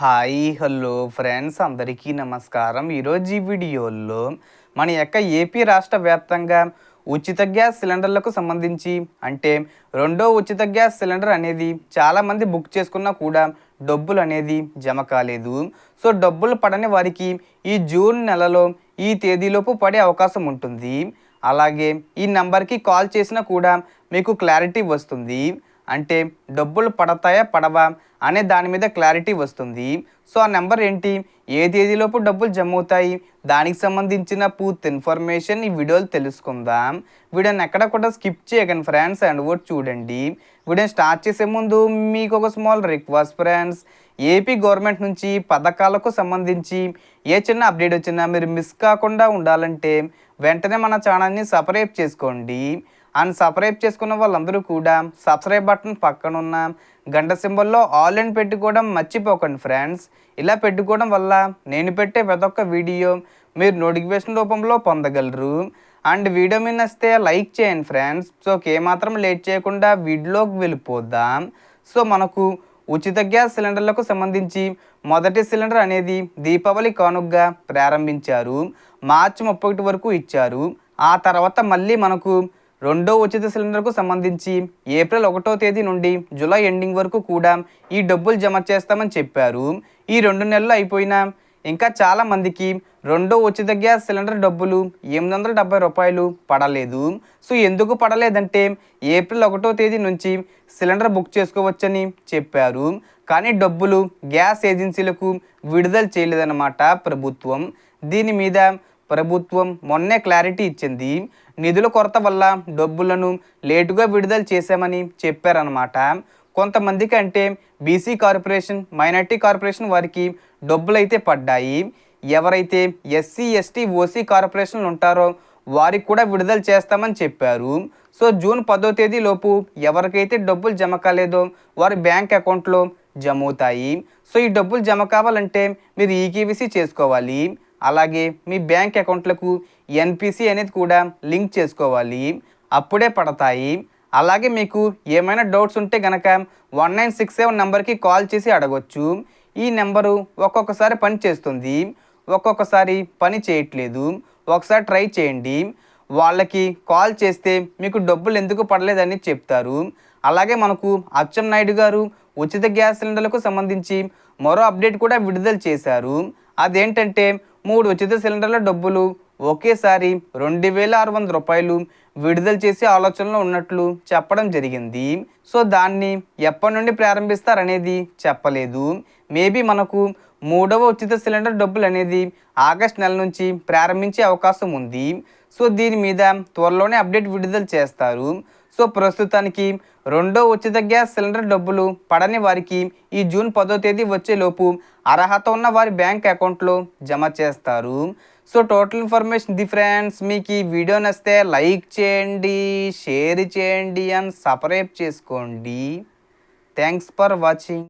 Hi hello friends అందరికీ నమస్కారం. ఈరోజు ఈ వీడియోలో మన యొక్క ఏపీ రాష్ట్ర వ్యాప్తంగా ఉచిత గ్యాస్ సిలిండర్లకు సంబంధించి అంటే రెండో ఉచిత గ్యాస్ సిలిండర్ అనేది చాలామంది బుక్ చేసుకున్నా కూడా డబ్బులు అనేది జమ కాలేదు. సో డబ్బులు పడని వారికి ఈ జూన్ నెలలో ఈ తేదీలోపు పడే అవకాశం ఉంటుంది. అలాగే ఈ నెంబర్కి కాల్ చేసినా కూడా మీకు క్లారిటీ వస్తుంది. అంటే డబ్బులు పడతాయా పడవా అనే దాని మీద క్లారిటీ వస్తుంది. సో ఆ నెంబర్ ఏంటి? ఏ తేదీలోపు డబ్బులు జమ అవుతాయి దానికి సంబంధించిన పూర్తి ఇన్ఫర్మేషన్ ఈ వీడియోలు తెలుసుకుందాం. వీడియోని ఎక్కడ కూడా స్కిప్ చేయకండి ఫ్రెండ్స్ అండ్ కూడా చూడండి. వీడియోని స్టార్ట్ చేసే ముందు మీకు ఒక small request friends. AP government నుంచి పథకాలకు సంబంధించి ఏ చిన్న అప్డేట్ వచ్చినా మీరు మిస్ కాకుండా ఉండాలంటే వెంటనే మన ఛానల్ని సపరేట్ చేసుకోండి. అండ్ సబ్స్క్రైబ్ చేసుకున్న వాళ్ళందరూ కూడా సబ్స్క్రైబ్ బటన్ పక్కన ఉన్న గంట సింబల్లో ఆల్ అండ్ పెట్టుకోవడం మర్చిపోకండి ఫ్రెండ్స్. ఇలా పెట్టుకోవడం వల్ల నేను పెట్టే ప్రతి ఒక్క వీడియో మీరు నోటిఫికేషన్ రూపంలో పొందగలరు. అండ్ వీడియో మీద నచ్చితే లైక్ చేయండి ఫ్రెండ్స్. సో ఏమాత్రం లేట్ చేయకుండా వీడియోలోకి వెళ్ళిపోదాం. సో మనకు ఉచిత గ్యాస్ సిలిండర్లకు సంబంధించి మొదటి సిలిండర్ అనేది దీపావళి కానుగ్గా ప్రారంభించారు. మార్చి ముప్పై వరకు ఇచ్చారు. ఆ తర్వాత మళ్ళీ మనకు రెండో ఉచిత సిలిండర్కు సంబంధించి ఏప్రిల్ ఒకటో తేదీ నుండి జూలై ఎండింగ్ వరకు కూడా ఈ డబ్బులు జమ చేస్తామని చెప్పారు. ఈ రెండు నెలలు అయిపోయినా ఇంకా చాలా మందికి రెండో ఉచిత గ్యాస్ సిలిండర్ డబ్బులు ఎనిమిది వందల డెబ్బై రూపాయలు పడలేదు. సో ఎందుకు పడలేదంటే ఏప్రిల్ ఒకటో తేదీ నుంచి సిలిండర్ బుక్ చేసుకోవచ్చని చెప్పారు. కానీ డబ్బులు గ్యాస్ ఏజెన్సీలకు విడుదల చేయలేదన్నమాట ప్రభుత్వం. దీని మీద ప్రభుత్వం మొన్నే క్లారిటీ ఇచ్చింది. నిధుల కొరత వల్ల డబ్బులను లేటుగా విడుదల చేశామని చెప్పారనమాట కొంతమందికి అంటే బీసీ కార్పొరేషన్ మైనార్టీ కార్పొరేషన్ వారికి డబ్బులు అయితే పడ్డాయి. ఎవరైతే ఎస్సీ ఎస్టీ ఓసీ కార్పొరేషన్లు ఉంటారో వారికి కూడా విడుదల చేస్తామని చెప్పారు. సో జూన్ పదో తేదీలోపు ఎవరికైతే డబ్బులు జమ కాలేదో వారి బ్యాంక్ అకౌంట్లో జమ అవుతాయి. సో ఈ డబ్బులు జమ కావాలంటే మీరు ఈకేవీసీ చేసుకోవాలి. అలాగే మీ బ్యాంక్ అకౌంట్లకు ఎన్పిసి అనేది కూడా లింక్ చేసుకోవాలి. అప్పుడే పడతాయి. అలాగే మీకు ఏమైనా డౌట్స్ ఉంటే గనక వన్ నైన్ సిక్స్ సెవెన్ నెంబర్కి కాల్ చేసి అడగొచ్చు. ఈ నెంబరు ఒక్కొక్కసారి పని చేస్తుంది. ఒక్కొక్కసారి పని చేయట్లేదు. ఒకసారి ట్రై చేయండి. వాళ్ళకి కాల్ చేస్తే మీకు డబ్బులు ఎందుకు పడలేదని చెప్తారు. అలాగే మనకు అచ్చెం నాయుడు గారు ఉచిత గ్యాస్ సిలిండర్లకు సంబంధించి మరో అప్డేట్ కూడా విడుదల చేశారు. అదేంటంటే మూడు ఉచిత సిలిండర్ల డబ్బులు ఒకేసారి రెండు వేల ఆరు వందల రూపాయలు విడుదల చేసే ఆలోచనలో ఉన్నట్లు చెప్పడం జరిగింది. సో దాన్ని ఎప్పటి నుండి ప్రారంభిస్తారనేది చెప్పలేదు. మేబీ మనకు మూడవ ఉచిత సిలిండర్ డబ్బులు అనేది ఆగస్ట్ నెల నుంచి ప్రారంభించే అవకాశం ఉంది. సో దీని మీద త్వరలోనే అప్డేట్ విడుదల చేస్తారు. సో ప్రస్తుతానికి రెండో ఉచిత గ్యాస్ సిలిండర్ డబ్బులు పడని వారికి ఈ జూన్ పదో తేదీ వచ్చేలోపు అర్హత ఉన్న వారి బ్యాంక్ అకౌంట్లో జమ చేస్తారు. So total information the friends మీకు ఈ వీడియో నచ్చితే లైక్ చేయండి షేర్ చేయండి అండ్ సబ్స్క్రైబ్ చేసుకోండి. Thanks for watching.